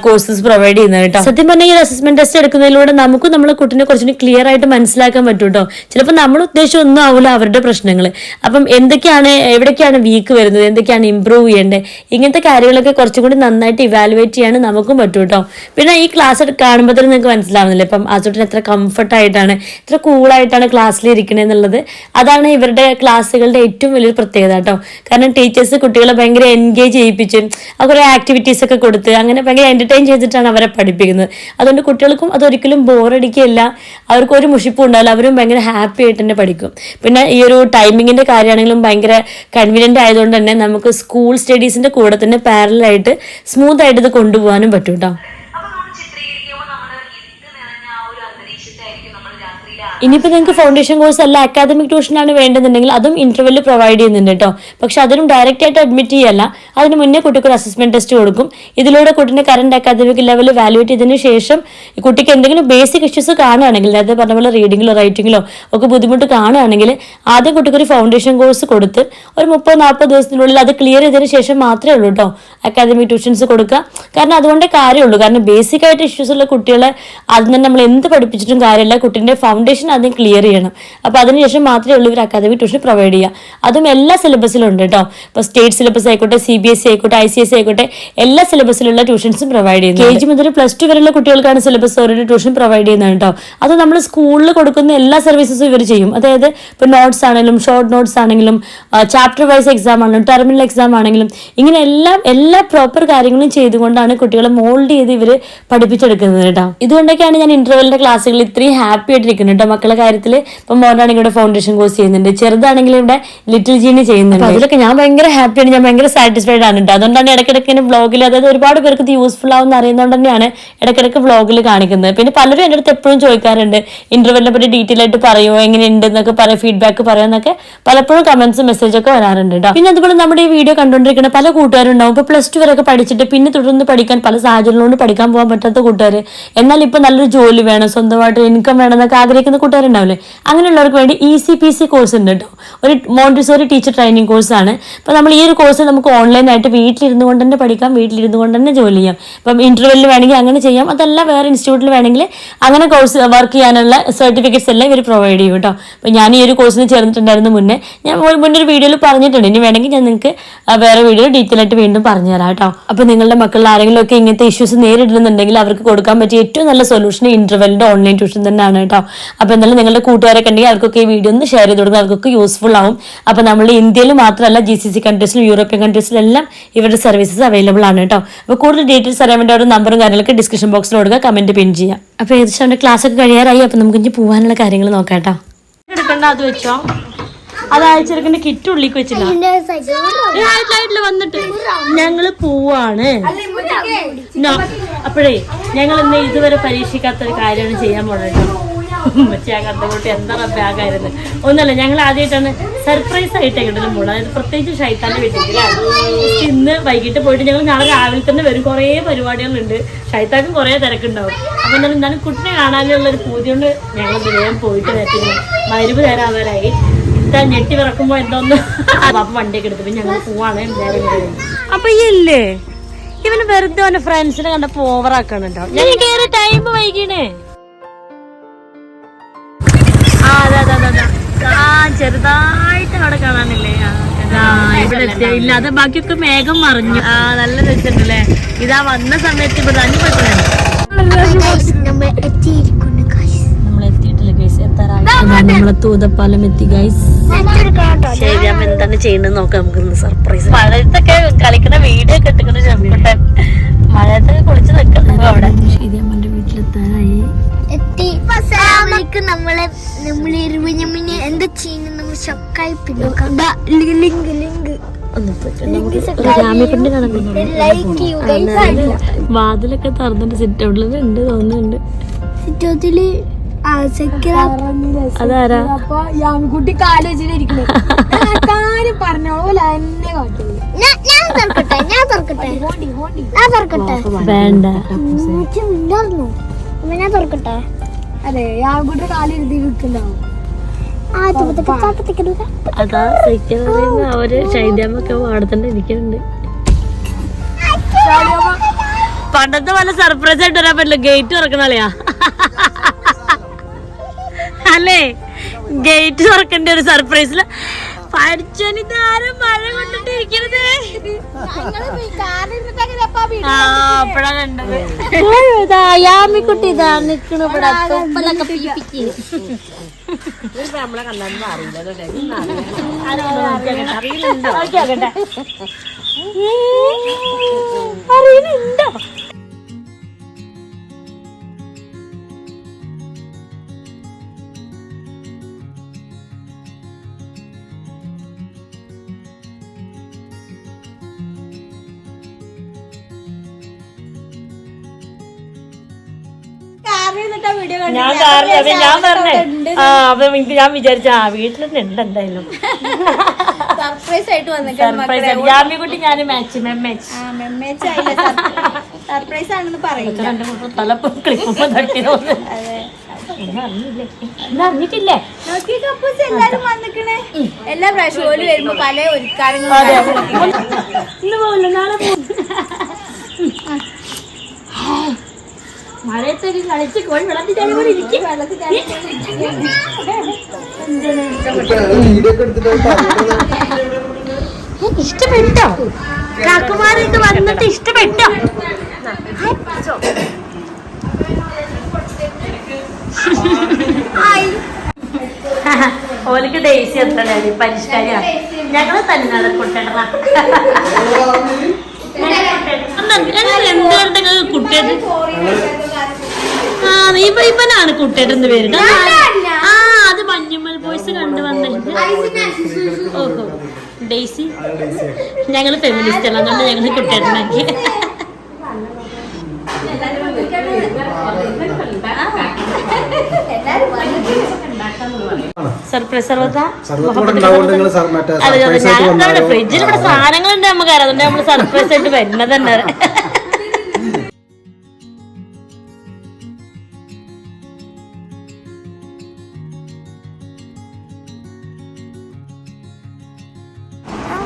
കോഴ്സസ് പ്രൊവൈഡ് ചെയ്യുന്നത് കേട്ടോ. സത്യം പറഞ്ഞാൽ ഈ അസസ്മെന്റ് ടെസ്റ്റ് എടുക്കുന്നതിലൂടെ നമുക്കും നമ്മളെ കുട്ടിനെ കുറച്ചുകൂടി ക്ലിയർ ആയിട്ട് മനസ്സിലാക്കാൻ പറ്റും കേട്ടോ. ചിലപ്പോൾ നമ്മൾ ഉദ്ദേശം ഒന്നും ആവില്ല അവരുടെ പ്രശ്നങ്ങൾ അപ്പം എന്തൊക്കെയാണ് എവിടേക്കാണ് വീക്ക് വരുന്നത് എന്തൊക്കെയാണ് ഇമ്പ്രൂവ് ചെയ്യേണ്ടത് ഇങ്ങനത്തെ കാര്യങ്ങളൊക്കെ കുറച്ചും കൂടി നന്നായിട്ട് ഇവാലുവേറ്റ് ചെയ്യാൻ നമുക്കും പറ്റും കേട്ടോ. പിന്നെ ഈ ക്ലാസ് കാണുമ്പോൾ തന്നെ നിങ്ങൾക്ക് മനസ്സിലാവുന്നില്ല? ഇപ്പം ആസൂട്ടിന് എത്ര കംഫർട്ടായിട്ടാണ് എത്ര കൂളായിട്ടാണ് ക്ലാസ്സിൽ എന്നുള്ളത് അതാണ് ഇവരുടെ ക്ലാസ്സുകളുടെ ഏറ്റവും വലിയൊരു പ്രത്യേകത കേട്ടോ. കാരണം ടീച്ചേഴ്സ് കുട്ടികളെ ഭയങ്കര എൻഗേജ് ചെയ്യിപ്പിച്ചും കുറേ ആക്ടിവിറ്റീസ് ഒക്കെ കൊടുത്ത് അങ്ങനെ ഭയങ്കര എന്റർടൈൻ ചെയ്തിട്ടാണ് അവരെ പഠിപ്പിക്കുന്നത്. അതുകൊണ്ട് കുട്ടികൾക്കും അതൊരിക്കലും ബോറടിക്കുകയില്ല അവർക്ക് ഒരു മുഷിപ്പും ഉണ്ടാവില്ല. അവരും ഭയങ്കര ഹാപ്പി ആയിട്ട് തന്നെ പഠിക്കും. പിന്നെ ഈ ഒരു ടൈമിങ്ങിന്റെ കാര്യമാണെങ്കിലും ഭയങ്കര കൺവീനിയന്റ് ആയതുകൊണ്ട് തന്നെ നമുക്ക് സ്കൂൾ സ്റ്റഡീസിന്റെ കൂടെ തന്നെ പാരലായിട്ട് സ്മൂത്ത് ആയിട്ട് ഇത് കൊണ്ടുപോകാനും പറ്റും കേട്ടോ. ഇനിയിപ്പോൾ നിങ്ങൾക്ക് ഫൗണ്ടേഷൻ കോഴ്സ് അല്ല അക്കാദമിക് ട്യൂഷനാണ് വേണ്ടതെന്നുണ്ടെങ്കിൽ അതും ഇന്റർവെൽ പ്രൊവൈഡ് ചെയ്യുന്നുണ്ട് കേട്ടോ പക്ഷെ അതിനും ഡയറക്റ്റ് ആയിട്ട് അഡ്മിറ്റ് ചെയ്യല്ല. അതിന് മുന്നേ കുട്ടിക്ക് ഒരു അസസ്മെന്റ് ടെസ്റ്റ് കൊടുക്കും. ഇതിലൂടെ കുട്ടിന്റെ കറന്റ് അക്കാദമിക് ലെവൽ വാലുവേറ്റ് ചെയ്തതിന് ശേഷം കുട്ടിക്ക് എന്തെങ്കിലും ബേസിക് ഇഷ്യൂസ് കാണുകയാണെങ്കിൽ നേരത്തെ പറഞ്ഞ പോലെ റീഡിങ്ങിലോ റൈറ്റിങ്ങിലോ ഒക്കെ ബുദ്ധിമുട്ട് കാണുകയാണെങ്കിൽ ആദ്യം കുട്ടിക്ക് ഒരു ഫൗണ്ടേഷൻ കോഴ്സ് കൊടുത്ത് ഒരു മുപ്പത് നാൽപ്പത് ദിവസത്തിനുള്ളിൽ അത് ക്ലിയർ ചെയ്തതിന് ശേഷം മാത്രമേ ഉള്ളൂ കേട്ടോ അക്കാദമിക് ട്യൂഷൻസ് കൊടുക്കുക. കാരണം അതുകൊണ്ടേ കാര്യമുള്ളൂ. കാരണം ബേസിക് ആയിട്ട് ഇഷ്യൂസ് ഉള്ള കുട്ടികളെ ആദ്യം തന്നെ നമ്മൾ എന്ത് പഠിപ്പിച്ചിട്ടും കാര്യമില്ല. കുട്ടിന്റെ ഫൗണ്ടേഷൻ ആദ്യം ക്ലിയർ ചെയ്യണം. അപ്പോൾ അതിനുശേഷം മാത്രമേ ഉള്ളൂ ഇവർ അക്കാദമിക് ട്യൂഷൻ പ്രൊവൈഡ് ചെയ്യുക അതും എല്ലാ സിലബസിലും ഉണ്ട് കേട്ടോ ഇപ്പോൾ സ്റ്റേറ്റ് സിലബസ് ആയിക്കോട്ടെ സി ബി എസ് ആയിക്കോട്ടെ ഐ സി എസ് ആയിക്കോട്ടെ എല്ലാ സിലബസിലുള്ള ട്യൂഷൻസും പ്രൊവൈഡ് ചെയ്യുന്നു കെ ജി മുതൽ പ്ലസ് ടു വരെയുള്ള കുട്ടികൾക്കാണ് സിലബസ് ഓരോ ട്യൂഷൻ പ്രൊവൈഡ് ചെയ്യുന്നത് കേട്ടോ അത് നമ്മൾ സ്കൂളിൽ കൊടുക്കുന്ന എല്ലാ സർവീസസും ഇവർ ചെയ്യും. അതായത് ഇപ്പോൾ നോട്ട്സ് ആണെങ്കിലും ഷോർട്ട് നോട്ട്സ് ആണെങ്കിലും ചാപ്റ്റർ വൈസ് എക്സാം ആണെങ്കിലും ടെർമിനൽ എക്സാം ആണെങ്കിലും ഇങ്ങനെ എല്ലാം എല്ലാ പ്രോപ്പർ കാര്യങ്ങളും ചെയ്തുകൊണ്ടാണ് കുട്ടികളെ മോൾഡ് ചെയ്ത് ഇവർ പഠിപ്പിച്ചെടുക്കുന്നത് കേട്ടോ ഇതുകൊണ്ടൊക്കെയാണ് ഞാൻ ഇന്റർവെല്ലിന്റെ ക്ലാസ്സുകളിൽ ഇത്രയും ഹാപ്പി ആയിട്ടിരിക്കുന്നത് കേട്ടോ മക്കളെ കാര്യത്തിൽ ഇപ്പം മോനാണെങ്കിൽ ഇവിടെ ഫൗണ്ടേഷൻ കോഴ്സ് ചെയ്യുന്നുണ്ട്. ചെറുതാണെങ്കിൽ ഇവിടെ ലിറ്റിൽ ജീനി ചെയ്യുന്നുണ്ട്. അതിലൊക്കെ ഞാൻ ഭയങ്കര ഹാപ്പിയാണ് ഞാൻ ഭയങ്കര സാറ്റിസ്ഫൈഡ് ആണ് കേട്ടോ അതുകൊണ്ടാണ് ഇടയ്ക്കിടയ്ക്ക് വ്ളോഗിൽ അതായത് ഒരുപാട് പേർക്ക് ഇത് യൂസ്ഫുൾ ആവുമെന്ന് അറിയുന്നതുകൊണ്ട് തന്നെയാണ് ഇടയ്ക്കിടയ്ക്ക് വ്ളോഗിൽ കാണിക്കുന്നത്. പിന്നെ പലരും എന്റെ അടുത്ത് എപ്പോഴും ചോദിക്കാറുണ്ട് ഇന്റർവെല്ലിനെ പറ്റി ഡീറ്റെയിൽ ആയിട്ട് പറയുമോ എങ്ങനെയുണ്ട് എന്നൊക്കെ പല ഫീഡ്ബാക്ക് പറയുമെന്നൊക്കെ പലപ്പോഴും കമന്റ്സ് മെസ്സേജ് ഒക്കെ വരാറുണ്ട് കേട്ടോ പിന്നെ അതുപോലെ നമ്മുടെ ഈ വീഡിയോ കണ്ടുകൊണ്ടിരിക്കുന്ന പല കൂട്ടുകാരും ഉണ്ടാവും ഇപ്പോൾ പ്ലസ് ടു വരെയൊക്കെ പഠിച്ചിട്ട് പിന്നെ തുടർന്ന് പഠിക്കാൻ പല സാഹചര്യങ്ങളോട് പഠിക്കാൻ പോകാൻ പറ്റാത്ത കൂട്ടുകാർ എന്നാൽ ഇപ്പോൾ നല്ലൊരു ജോലി വേണം സ്വന്തമായിട്ട് ഇൻകം വേണം എന്നൊക്കെ ആഗ്രഹിക്കുന്ന കൂട്ടുകാരുണ്ടാവില്ലേ? അങ്ങനെയുള്ളവർക്ക് വേണ്ടി E C P C course ഉണ്ട് കേട്ടോ ഒരു മോണ്ടിസോറി ടീച്ചർ ട്രെയിനിങ് കോഴ്സാണ് അപ്പോൾ നമ്മൾ ഈ ഒരു കോഴ്സ് നമുക്ക് ഓൺലൈനായിട്ട് വീട്ടിലിരുന്നു കൊണ്ട് തന്നെ പഠിക്കാം വീട്ടിലിരുന്ന് കൊണ്ട് തന്നെ ജോലി ചെയ്യാം. ഇപ്പം ഇന്റർവ്യൂവിൽ വേണമെങ്കിൽ അങ്ങനെ ചെയ്യാം. അതല്ല വേറെ ഇൻസ്റ്റിറ്റ്യൂട്ടിൽ വേണമെങ്കിൽ അങ്ങനെ കോഴ്സ് വർക്ക് ചെയ്യാനുള്ള സർട്ടിഫിക്കറ്റ്സ് എല്ലാം ഇവർ പ്രൊവൈഡ് ചെയ്യും കേട്ടോ അപ്പോൾ ഞാൻ ഈ ഒരു കോഴ്സിന് ചേർന്നിട്ടുണ്ടായിരുന്നു മുന്നേ. ഞാൻ മുന്നൊരു വീഡിയോയിൽ പറഞ്ഞിട്ടുണ്ട്. ഇനി വേണമെങ്കിൽ ഞാൻ നിങ്ങൾക്ക് വേറെ വീഡിയോ ഡീറ്റെയിൽ ആയിട്ട് വീണ്ടും പറഞ്ഞു തരാം കേട്ടോ അപ്പോൾ നിങ്ങളുടെ മക്കളിൽ ആരെങ്കിലും ഒക്കെ ഇങ്ങനത്തെ ഇഷ്യൂസ് നേരിടുന്നുണ്ടെങ്കിൽ അവർക്ക് കൊടുക്കാൻ പറ്റിയ ഏറ്റവും നല്ല സൊല്യൂഷൻ ഇന്റർവെല്ലിന്റെ ഓൺലൈൻ ട്യൂഷൻ തന്നെയാണ് കേട്ടോ അപ്പോൾ എന്തായാലും നിങ്ങളുടെ കൂട്ടുകാരൊക്കെ ഉണ്ടെങ്കിൽ അവർക്കൊക്കെ ഈ വീഡിയോ ഒന്ന് ഷെയർ ചെയ്ത് കൊടുക്കുക അവർക്കൊക്കെ യൂസ്ഫുൾ ആവും. അപ്പോൾ നമ്മൾ ഇന്ത്യയിൽ മാത്രമല്ല ജി സി സി കൺട്രീസിലും യൂറോപ്യൻ കൺട്രീസിലെല്ലാം ഇവരുടെ സർവീസസ് അവൈലബിൾ ആണ് കേട്ടോ. അപ്പോൾ കൂടുതൽ ഡീറ്റെയിൽസ് അറിയാൻ വേണ്ടി അവരുടെ നമ്പറും കാര്യങ്ങളൊക്കെ ഡിസ്ക്രിപ്ഷൻ ബോക്സിൽ കൊടുക്കുക. കമന്റ് പിൻ ചെയ്യാം. അപ്പോൾ ഏകദേശം അവന്റെ ക്ലാസ് ഒക്കെ കഴിയാറായി. അപ്പോൾ നമുക്ക് ഇനി പോകാനുള്ള കാര്യങ്ങൾ നോക്കാം കേട്ടോ. എടുക്കണ്ട അത് വെച്ചോ. അത് അയച്ചെടുക്കേണ്ട കിറ്റ് ഉള്ളിക്ക് വെച്ചില്ല. വന്നിട്ട്. ഞങ്ങൾ പോവാണ്. അപ്പോഴേ ഞങ്ങൾ ഇന്ന് ഇതുവരെ പരീക്ഷിക്കാത്ത ഒരു കാര്യമാണ് ചെയ്യാൻ പോണത് ഉമ്മച്ചി ആ കണ്ടുകൊണ്ട് എന്താ ബാഗായിരുന്നു ഒന്നല്ല ഞങ്ങൾ ആദ്യമായിട്ടാണ് സർപ്രൈസ് ആയിട്ട് എങ്ങോട്ടും പോകണം അതായത് പ്രത്യേകിച്ച് ഷൈത്താന്റെ വീട്ടിൽ ഇന്ന് വൈകിട്ട് പോയിട്ട് ഞങ്ങൾ നാളെ രാവിലെ തന്നെ വരും. കുറേ പരിപാടികളുണ്ട്. ഷൈത്താക്കും കുറേ തിരക്കുണ്ടാവും. അപ്പോൾ എന്നാലും എന്നാലും കുട്ടിനെ കാണാനുള്ള ഒരു പൂതി കൊണ്ട് ഞങ്ങൾ വേഗം പോയിട്ട് വരത്തില്ല മരുവ് തരാവരായി. ഇതാ ഞെട്ടി വിറക്കുമ്പോ എന്തോന്ന്? അപ്പൊ വണ്ടിയൊക്കെ എടുത്തു പിന്നെ ഞങ്ങൾ പോവാണ്. അപ്പൊ ഈ ഇല്ലേ? ഇവന് വെറുതെ അവന്റെ ഫ്രണ്ട്സിനെ കണ്ടപ്പോ ഓവറാക്കണുണ്ടോ ഞാൻ കേറി ടൈം വൈകിണേ. ആ ചെറുതായിട്ട് അവിടെ കാണാനില്ലേ? ഇവിടെ ഇല്ല അത് ബാക്കിയൊക്കെ മേഘം മറിഞ്ഞു. ആ നല്ല രസമുണ്ടല്ലേ? ഇതാ വന്ന സമയത്ത് ഇവിടെ തന്നെ നമ്മളെ തൂതപ്പാലം എത്തി ഗൈസ് ശരി അമ്മ എന്താണ് ചെയ്യുന്നത് നോക്കാം. നമുക്ക് സർപ്രൈസ് മഴയത്തൊക്കെ കളിക്കുന്ന വീഡിയോ ഒക്കെ ചെമ്പട്ടൻ മഴയത്തൊക്കെ കുളിച്ച് നിൽക്കണം അവിടെ ശരി നമ്മളെ നമ്മൾ എന്താ ചെയ്യുന്നത് നമ്മൾ ഷൊക്കായി പിന്നോക്കാം ലിങ്ക് ലിങ്ക് വാതിലൊക്കെ തുറന്നിട്ട് സിറ്റ് ഔട്ടിൽ ഉണ്ട് തോന്നുന്നുണ്ട് അതാരാ കാൽ വെച്ചിട്ടിരിക്കണേ കാര്യം പറഞ്ഞോളൂ എന്നെ കാട്ടുള്ളൂ വേണ്ട ഞാൻ തുറക്കട്ടെ അതെ അതാ അവർ അവിടെ തന്നെ ഇരിക്കുന്നുണ്ട്. പണ്ടത്തെ പോലെ സർപ്രൈസ് ആയിട്ട് വരാൻ പറ്റില്ല. ഗേറ്റ് തുറക്കണല്ലയാ അല്ലേ? ഗേറ്റ് തുറക്കേണ്ട ഒരു സർപ്രൈസിൽ പഠിച്ചോനിതാരം മഴ കൊണ്ടിട്ട് ഇരിക്കണത് ആ അപ്പഴാ കണ്ടത്. ഇതാ യാമിക്കുട്ടി ഇതാ നിക്കണ ഇവിടെ. തൊപ്പലൊക്കെ നമ്മളെ കണ്ടാലും അറിയില്ല അറിയുന്നുണ്ടോ ഞാൻ അതെ ഞാൻ പറഞ്ഞേ ആ അപ്പൊ എനിക്ക് ഞാൻ വിചാരിച്ച ആ വീട്ടിൽ തന്നെ ഉണ്ട് എന്തായാലും. സർപ്രൈസ് ആയിട്ട് വന്നിട്ട് സർപ്രൈസ് ജാമ്യക്കുട്ടി ഞാൻ മാച്ച് സർപ്രൈസ് ആണെന്ന് തലപ്പ് അറിഞ്ഞിട്ടില്ലേ? നോക്കി കപ്പൂസ് എല്ലാരും വന്നിക്കണേ. എല്ലാ പ്രാവശ്യം ഓൽ വരുമ്പോ പല ഒരുക്കാരങ്ങളും ഇന്ന് പോകില്ല നാളെ പോകും മഴയത്തൊക്കെ കളിച്ച് കോഴി വെള്ളത്തിൽ ചാടി പോലെ ഇരിക്കും. ഇഷ്ടപ്പെട്ടോ? കാക്കുമാരൊക്കെ വന്നിട്ട് ഇഷ്ടപ്പെട്ടോ? ഓലക്ക് ഡേസി എത്രയാണ് പരിഷ്കാരിയാ ഞങ്ങൾ തന്നെ കുട്ടേട്ട കുട്ടികൾ ആ ഇപ്പൊ ഇവനാണ് കുട്ടിയുടെ എന്ന് പേര് ആ അത് മഞ്ഞുമ്മൽ ബോയ്സ് കണ്ടു വന്നിട്ട് ഓഹോ. ഡേസി ഞങ്ങൾ ഫെമിനിസ്റ്റ് അല്ല അതുകൊണ്ട് ഞങ്ങൾ കുട്ടേട്ടനാക്കി. സർപ്രൈസ് ഫ്രിഡ്ജിൽ ഇവിടെ സാധനങ്ങളുണ്ട് നമുക്ക് അതുകൊണ്ട് നമ്മൾ സർപ്രൈസ് ആയിട്ട് വരുന്നത് തന്നെ.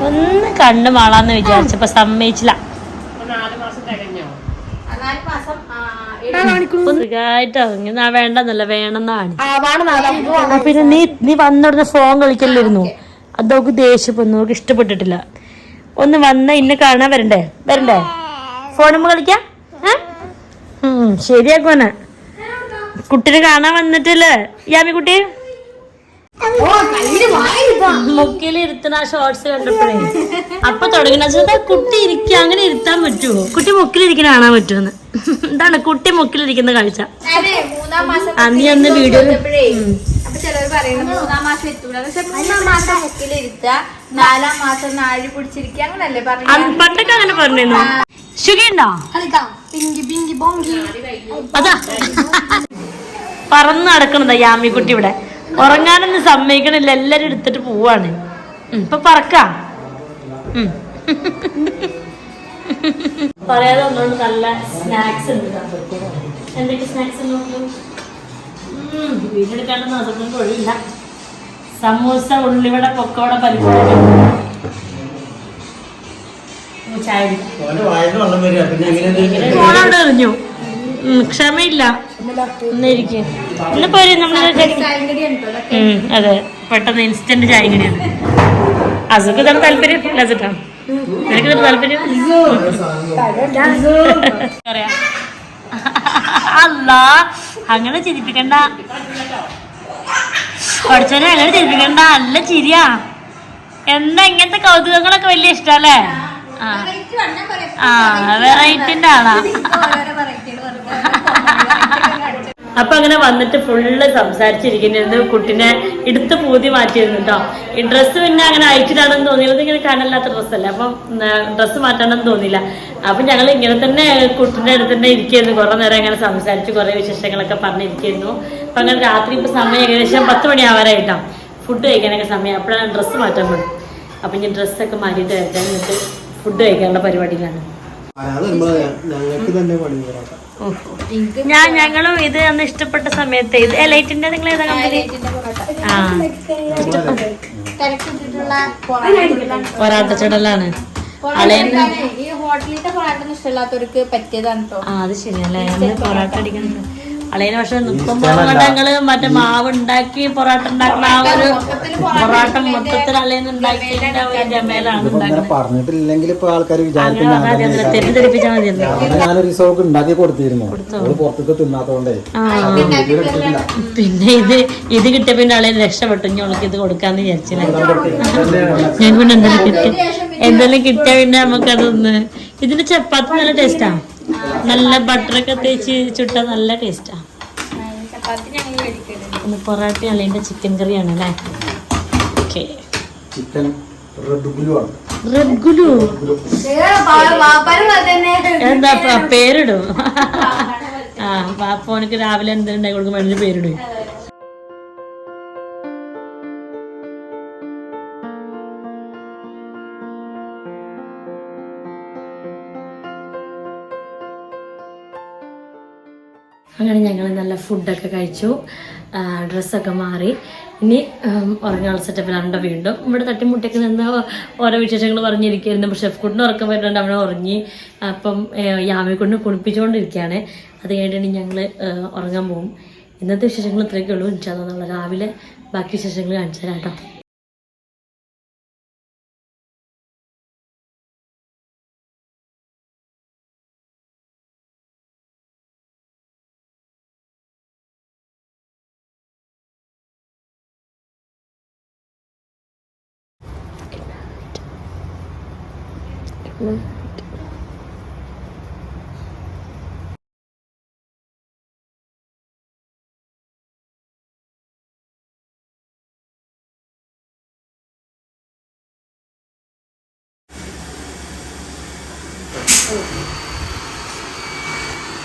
ഒന്ന് കണ്ണു മാളാന്ന് വിചാരിച്ചപ്പോ സമ്മതിച്ചില്ല. സുഖമായിട്ട് വേണ്ടെന്നല്ല? വേണമെന്നാണ്. ആ, പിന്നെ നീ നീ വന്നുടനെ ഫോൺ കളിക്കല്ലായിരുന്നു അതൊക്കെ ദേഷ്യപ്പെടുന്നു അവർക്ക് ഇഷ്ടപ്പെട്ടിട്ടില്ല. ഒന്ന് വന്ന ഇന്നെ കാണാൻ വരണ്ടേ? വരണ്ടേ? ഫോണുമ്പോ കളിക്കാം? കളിക്കാ ഉം, കുട്ടിനെ കാണാൻ വന്നിട്ടില്ലേ? യാമി ഇരുത്തുന്ന ആ ഷോർട്സ് കണ്ടപ്പോഴേ. അപ്പൊ തുടങ്ങി കുട്ടി ഇരിക്കുക അങ്ങനെ ഇരുത്താൻ പറ്റുമോ കുട്ടി മുക്കിലിരിക്കുന്ന കാണാൻ പറ്റുമെന്ന് എന്താണ് കുട്ടി മുക്കിലിരിക്കുന്ന കാഴ്ച. അന്നീ അന്ന് വീഡിയോ ചിലർ പറയുന്നത് മൂന്നാം മാസം എത്തൂല. പക്ഷെ മൂന്നാം മാസം മുക്കിലിരുത്ത നാലാം മാസം നാഴി പിടിച്ചിരിക്കുക അങ്ങനല്ലേ പറഞ്ഞു? പണ്ടൊക്കെ അങ്ങനെ പറഞ്ഞിരുന്നു. ശുഖിണ്ടോ കളിക്കാം പിങ്കി പിങ്കി ബോങ്കി അതാ പറന്ന് നടക്കണതാ യാമിക്കുട്ടി ഇവിടെ. ഉറങ്ങാനൊന്നും സമ്മതിക്കണില്ല. എല്ലാരും എടുത്തിട്ട് പോവാണ്. ഇപ്പൊ പറക്ക. പറയാതെ ഒന്നുകൊണ്ട് നല്ല സ്നാക്സ് ഉണ്ട്. എന്തൊക്കെ സ്നാക്സ് സമൂസ ഉള്ളിവട പൊക്കവട പരിപ്പുവട. ഉം, ചായ എറിഞ്ഞു. ക്ഷമയില്ല. ഇന്നിരിക്കെ ഇന്നിപ്പോ ഒരു നമ്മൾ ഉം, അതെ. പെട്ടെന്ന് ഇൻസ്റ്റന്റ് ചായ കടിയാണ് അസുഖ ഇതാണ് താല്പര്യം. ലസിട്ടാണ് നിനക്ക് ഇതാണ് താല്പര്യം? പറയാ. അല്ല അങ്ങനെ ചിരിപ്പിക്കണ്ട. പഠിച്ചോനെ അങ്ങനെ ചിരിപ്പിക്കണ്ട. നല്ല ചിരിയാ. എന്താ ഇങ്ങനത്തെ കൗതുകങ്ങളൊക്കെ വലിയ ഇഷ്ടല്ലേ ആ. ആ വെറൈറ്റിന്റെ ആളാ. അപ്പൊ അങ്ങനെ വന്നിട്ട് ഫുള്ള് സംസാരിച്ചിരിക്കുന്നിരുന്നു. കുട്ടിനെ എടുത്ത് പൂതി മാറ്റിയിരുന്നു കേട്ടോ ഈ ഡ്രസ്സ് പിന്നെ അങ്ങനെ അയച്ചിട്ടാണെന്ന് തോന്നിയത് ഇങ്ങനെ കാണില്ലാത്ത ഡ്രസ്സല്ലേ അപ്പം ഡ്രസ്സ് മാറ്റാണെന്ന് തോന്നിയില്ല. അപ്പൊ ഞങ്ങൾ ഇങ്ങനെ തന്നെ കുട്ടിന്റെ അടുത്ത് തന്നെ ഇരിക്കുന്നു കുറെ നേരം ഇങ്ങനെ സംസാരിച്ച് കുറെ വിശേഷങ്ങളൊക്കെ പറഞ്ഞിരിക്കുന്നു അപ്പൊ അങ്ങനെ രാത്രി ഇപ്പൊ സമയം ഏകദേശം പത്ത് മണി ആവാറായിട്ടോ ഫുഡ് കഴിക്കാനൊക്കെ സമയം. അപ്പോഴാണ് ഡ്രസ്സ് മാറ്റാൻ പോകും അപ്പൊ ഞാൻ ഡ്രസ്സൊക്കെ മാറ്റിയിട്ട് എന്നിട്ട് ഫുഡ് കഴിക്കാനുള്ള പരിപാടിയിലാണ്. ഞങ്ങൾക്ക് തന്നെ ഞാൻ ഞങ്ങളും ഇത് അന്ന് ഇഷ്ടപ്പെട്ട സമയത്ത് ഇത് എലൈറ്റിന്റെ നിങ്ങൾ ഏതാ കമ്പനി പൊറാട്ട. ചുടലാണ്. ഈ ഹോട്ടലിന്റെ പൊറാട്ട ഇഷ്ടമില്ലാത്തവർക്ക് പറ്റിയതാണ് അത് ശരിയല്ലേ? പൊറാട്ട അടിക്കണം അളയന് പക്ഷെ നിൽക്കുമ്പോ ഞങ്ങൾ മറ്റേ മാവ് ഉണ്ടാക്കി പൊറോട്ട ഉണ്ടാക്കുന്ന ആ ഒരു പൊറോട്ട മൊത്തത്തിൽ ജമേലാണ് ഉണ്ടാക്കുന്നത് പറഞ്ഞിട്ടില്ലെങ്കിൽ ഇപ്പൊ ആൾക്കാർ മതി ഞാനൊരു ഉണ്ടാക്കി കൊടുത്തിരുന്നു. അവൾ പുറത്തേക്ക് തിന്നാത്തോണ്ടേ. പിന്നെ ഇത് ഇത് കിട്ടിയ പിന്നെ അളിയൻ രക്ഷപ്പെട്ടു. ഇനി ഇത് കൊടുക്കാന്ന് വിചാരിച്ചില്ല. ഞാൻ പിന്നെ എന്തെങ്കിലും കിട്ടി എന്തെങ്കിലും കിട്ടിയ പിന്നെ നമുക്കതൊന്ന് ഇതിന് ചപ്പാത്തി നല്ല ടേസ്റ്റാ. നല്ല ബട്ടറൊക്കെ തേച്ച് ചുട്ട നല്ല ടേസ്റ്റാ. ചപ്പാത്തി പൊറോട്ട അല്ല എന്റെ അല്ലെങ്കിൽ ചിക്കൻ കറിയാണ് അല്ലേ? ഓക്കെ ചിക്കൻ റെഡ് ഗുലു റെഡ് റെഗുലു വാപ്പാരും അത് തന്നെ എന്താ പേരിടും? ആ പാപ്പോനക്ക് രാവിലെ എന്തെങ്കിലും ഉണ്ടാക്കി കൊടുക്കും വേണമെങ്കിൽ പേരിടും. അങ്ങനെ ഞങ്ങൾ നല്ല ഫുഡൊക്കെ കഴിച്ചു. ഡ്രസ്സൊക്കെ മാറി. ഇനി ഉറങ്ങാനുള്ള സെറ്റപ്പിലാണ് വീണ്ടും. ഇവിടെ തട്ടിമുട്ടൊക്കെ നിന്ന് ഓരോ വിശേഷങ്ങൾ പറഞ്ഞിരിക്കുകയായിരുന്നു പക്ഷെ ഷെഫ് കുട്ടിന് ഉറക്കം വരുന്നുണ്ട്. അവനെ ഉറങ്ങി അപ്പം യാമി യാമിക്കൊണ്ട് കുളിപ്പിച്ചുകൊണ്ടിരിക്കുകയാണ്. അത് കഴിഞ്ഞിട്ട് ഞങ്ങൾ ഉറങ്ങാൻ പോകും ഇന്നത്തെ വിശേഷങ്ങൾ ഇത്രയൊക്കെ ഉള്ളൂ. എനിക്ക് അതൊന്നുള്ള രാവിലെ ബാക്കി വിശേഷങ്ങൾ കാണിച്ചു തരാം കേട്ടോ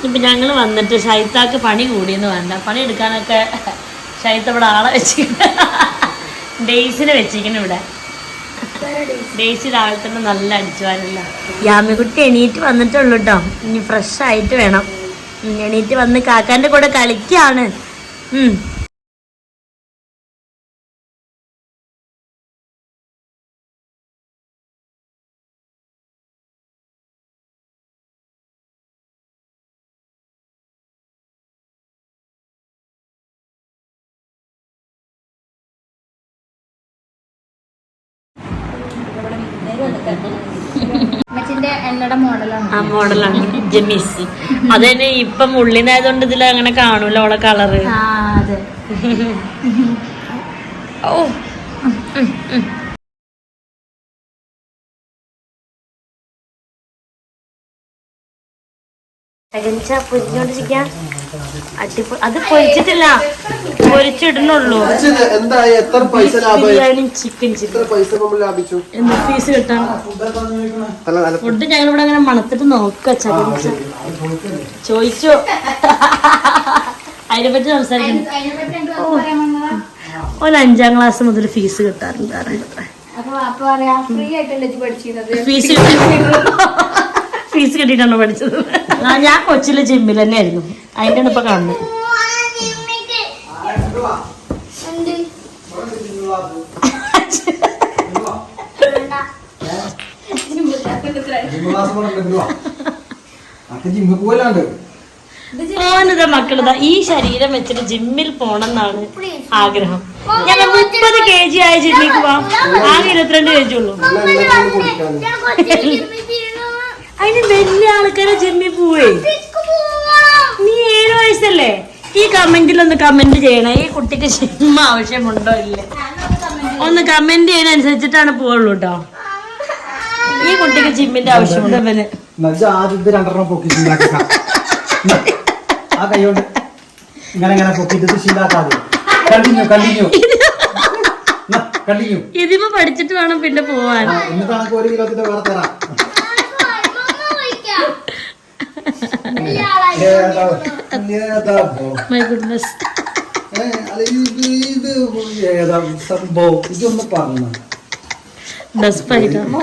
ഇപ്പം ഞങ്ങൾ വന്നിട്ട് ഷൈത്താക്ക് പണി കൂടിയെന്ന് വേണ്ട. പണി എടുക്കാനൊക്കെ ഷൈത്ത് ഇവിടെ ആളെ വെച്ചിട്ട് ഡേയ്സിനെ വെച്ചിരിക്കുന്നു ഇവിടെ. ഡേയ്സ് രാവിലെ തന്നെ നല്ല അടിച്ചുവാരല്ല യാമിക്കുട്ടി എണീറ്റ് വന്നിട്ടുള്ളൂ കേട്ടോ ഇനി ഫ്രഷ് ആയിട്ട് വേണം. എണീറ്റ് വന്ന് കാക്കാന്റെ കൂടെ കളിക്കാണ്. ഉം. ആ മോഡലാണ്. ജെമിസ്. അത് തന്നെ ഇപ്പം ഉള്ളിനായതുകൊണ്ട് ഇതിൽ അങ്ങനെ കാണൂല അവളെ കളറ് ആ അതെ ഓ പൊരിഞ്ഞോണ്ടിരിക്കാൻ അടിപൊ അത് പൊരിച്ചിട്ടില്ല. പൊരിച്ചിടുന്നുള്ളൂ. എന്തായി? എത്ര പൈസ ബിരിയാണി ചിക്കൻ ചിക്കൻ പൈസ നമ്മൾ ലാഭിച്ചു? എന്ത് ഫീസ് കിട്ടാം ഫുഡ് ഞങ്ങളിവിടെ അങ്ങനെ മണത്തിട്ട് നോക്കുക ചകഞ്ച ചോദിച്ചു? അതിനെ പറ്റി സംസാരിക്കുന്നു ഒരു അഞ്ചാം ക്ലാസ് മുതൽ ഫീസ് കിട്ടാറുണ്ട് ഫീസ് ഫീസ് കിട്ടിയിട്ടാണോ പഠിച്ചത്? ഞാൻ കൊച്ചിയിലെ ജിമ്മിൽ തന്നെ ആയിരുന്നു അതിന്റെ ഇപ്പൊ കാണുന്നത് ഓനത ഈ ശരീരം വെച്ചിട്ട് ജിമ്മിൽ പോണം എന്നാണ് ആഗ്രഹം. ഞാൻ മുപ്പത് കെ ജി ആയ ജിമ്മിക്ക് പോവാം. ആകെ ഇരുപത്തിരണ്ട് കെ ജി ഉള്ളൂ അതിന് വലിയ ആൾക്കാരെ ജമ്മി പോവേ. നീ ഏഴ് വയസ്സല്ലേ? ഈ കമന്റിൽ ഒന്ന് കമന്റ് ചെയ്യണേ. ഈ കുട്ടിക്ക് ജിമ്മ ആവശ്യമുണ്ടോ ഇല്ലേ? ഒന്ന് കമന്റ് ചെയ്യുന്നതനുസരിച്ചിട്ടാണ് പോവുള്ളൂ കേട്ടോ ഈ കുട്ടിക്ക് ജിമ്മിന്റെ ആവശ്യമുണ്ടോ. ഇവന് എന്നുവെച്ച ആദ്യത്തെ രണ്ടെണ്ണം പൊക്കിട്ടുണ്ടാക്ക ആ കൈ കൊണ്ട് ഇങ്ങനെ ഇങ്ങനെ ശീലാക്കാതെ കണ്ടിന്യൂ കണ്ടിന്യൂ. കണ്ടിന്യൂ. ഇതിപ്പോ പഠിച്ചിട്ട് വേണം പിന്നെ പോവാൻ. എന്നിട്ട് നമുക്ക് ഒരു കിലോത്തിന്റെ വേറെ തരാം ഏതാ ഏതാ പോ? മൈ ഗുഡ്നസ് ഏ, അത് ഇത് ഇത് ഏതാ സംഭവം ഇതൊന്ന് പറഞ്ഞു ഡസ് പഠിക്കണം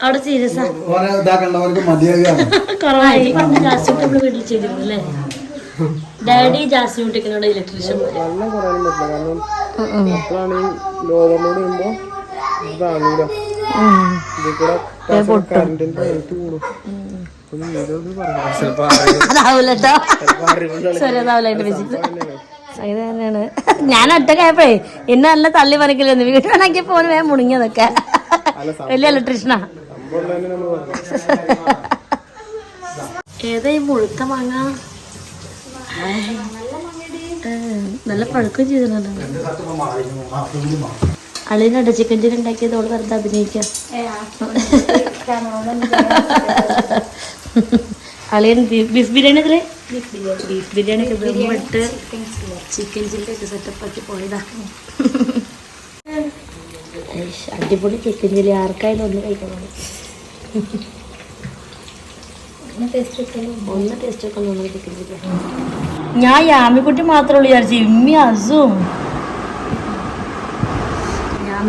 അവിടെ സീരിയസ് ഓനെ ഇതാക്കണ്ടവർക്ക് മതിയാകാണ് കുറവായി പണ്ട് ജാസ്മിക്ക് നമ്മൾ വീട്ടിൽ ചെയ്തിരുന്നു അല്ലേ ഡാഡി ജാസ്മി കുട്ടിക്കിനോട് ഇലക്ട്രീഷ്യൻ വെള്ളം കുറയാനും പറ്റില്ല കാരണം അപ്പോഴാണ് ഈ ലോവറിനോട് വരുമ്പോ ഇത് തന്നെയാണ്. ഞാൻ ഒറ്റക്കായപ്പോഴേ എന്നെ നല്ല തള്ളി പറിക്കലെന്ന് വീട്ടിലാണെങ്കിൽ പോന് വേഗം മുണിങ്ങിയതൊക്കെ. വലിയ പറഞ്ഞു ഏതാ ഈ മുഴുത്ത മാങ്ങ? നല്ല പഴുക്കം ചെയ്തിട്ടുണ്ടോ അളിയുടെ ചിക്കൻ ചില്ലി ഉണ്ടാക്കിയത് ഓൾ വെറുതെ അഭിനയിക്കാം. അളിയൻ ബീഫ് ബിരിയാണി എത്രേ ബീഫ് ബിരിയാണി. ഒക്കെ ചിക്കൻ ചില്ലി. ഒക്കെ സെറ്റപ്പ് ആക്കി പോയതാ. അടിപൊളി ചിക്കൻ ചില്ലി. ആർക്കായാലും ഒന്ന് കഴിക്കണം. ഒന്ന് ടേസ്റ്റ് ഒക്കെ ഒന്ന് ഞാൻ യാമിക്കുട്ടി മാത്രമേ ഉള്ളൂ വിചാരിച്ചു ഇമ്മി അസും.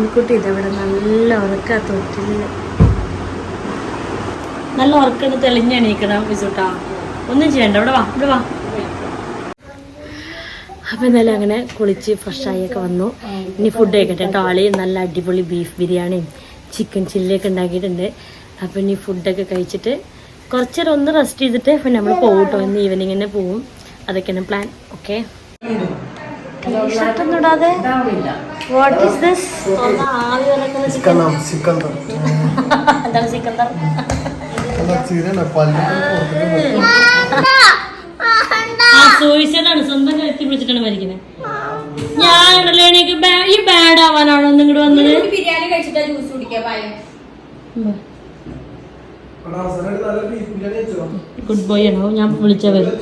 യാമിക്കുട്ടി ഇതവിടെ നല്ല ഉറക്ക തൊട്ടിൽ നല്ല ഉറക്കന്ന് തെളിഞ്ഞെണീക്കണം വിസുട്ടാ ഒന്നും ചെയ്യണ്ട ഇവിടെ വാ ഇവിടെ വാ അപ്പൊ എന്തായാലും അങ്ങനെ കുളിച്ച് ഫ്രഷായി ഒക്കെ വന്നു ഇനി ഫുഡ് കഴിക്കട്ടെ കേട്ടോ ആളി നല്ല അടിപൊളി ബീഫ് ബിരിയാണിയും ചിക്കൻ ചില്ലിയൊക്കെ ഉണ്ടാക്കിയിട്ടുണ്ട് അപ്പൊ ഇനി ഫുഡൊക്കെ കഴിച്ചിട്ട് കുറച്ച് നേരം ഒന്ന് റെസ്റ്റ് ചെയ്തിട്ട് പിന്നെ നമ്മൾ പോകും കേട്ടോ ഇന്ന് ഈവനിങ് തന്നെ പോവും അതൊക്കെയാണ് പ്ലാൻ ഓക്കെ ഇഷ്ടം ഇടാതെ വാട്ട് ഈസ് ദിസ് ആവി വറക്കുന്ന ചിക്കൻ. സിക്കന്ദർ എന്താണ് സിക്കന്ദർ ആ സൂയിസൈഡാണ്. സ്വന്തം കരുത്തി പിടിച്ചിട്ടാണ് മരിക്കുന്നത് ഞാൻ ഉണ്ടല്ലോ എനിക്ക് ബാ- ഈ ബാഡ് ആവാനാണോ നിങ്ങോട്ട് വന്നത്? ബിരിയാണി കഴിച്ചിട്ടാ ജ്യൂസ് കുടിക്കാൻ പായം. ഗുഡ് ബോയ് ആണോ? ഞാൻ വിളിച്ച വരും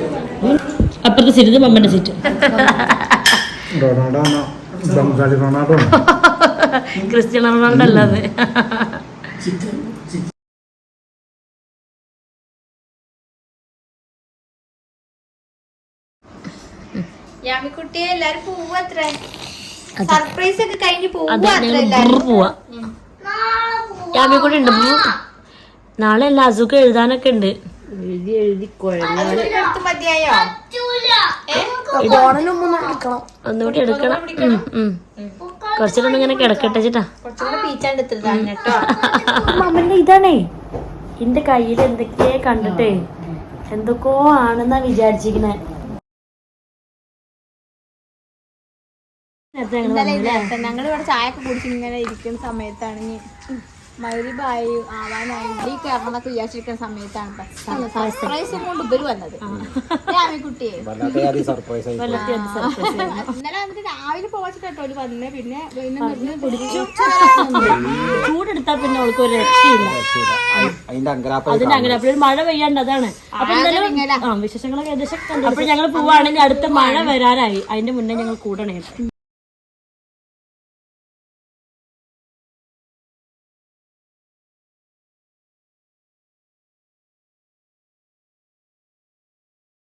അപ്പുറത്തെ seat മമ്മന്റെ seat Bengali Ronaldo Cristiano Ronaldo അല്ലാതെ യാമിക്കുട്ടിയെ എല്ലാരും പോവത്രേ സർപ്രൈസ് ഒക്കെ കഴിഞ്ഞ് പോവാ. യാമി കൂടെ ഉണ്ട് നാളെ എല്ലാ അസുഖം എഴുതാനൊക്കെ ഉണ്ട്. അടുത്ത് മതിയായോ? ഒന്നുകൂടി എടുക്കണം. കുറച്ചുകൂടെ ഇങ്ങനെ കിടക്കട്ടെ ചേട്ടാ. മമ്മന്റെ ഇതാണേ. എന്റെ കയ്യിൽ എന്തൊക്കെയാ കണ്ടിട്ടേ. എന്തൊക്കെയോ ആണെന്നാ വിചാരിച്ചിരിക്കണേ ഇന്നലെ ഞങ്ങൾ ഇവിടെ ചായ ഒക്കെ കുടിച്ചിങ്ങനെ ഇരിക്കുന്ന സമയത്താണ് മരുഭായി ആവാനായി ഈ വിചാരിച്ചിരിക്കുന്ന സമയത്താണ് സർപ്രൈസും കൊണ്ട് ഉപരി വന്നത്. രാമിക്കുട്ടിയെ. ഇന്നലെ വന്നിട്ട് രാവിലെ പോവാച്ചിട്ട് കേട്ടോ അവർ വന്നേ. പിന്നെ ചൂടെടുത്താ പിന്നെ അവൾക്ക് ഒരു രക്ഷയില്ല. അതിന്റെ അങ്കരാപ്പിൽ ഒരു മഴ പെയ്യാണ്ട് അതാണ്. അപ്പൊ ഇന്നലെ ആ വിശേഷങ്ങളൊക്കെ ഏകദേശം അപ്പൊ അപ്പോൾ ഞങ്ങൾ പോവാണെങ്കിൽ അടുത്ത മഴ വരാനായി അതിന്റെ മുന്നേ ഞങ്ങൾ കൂടണേ.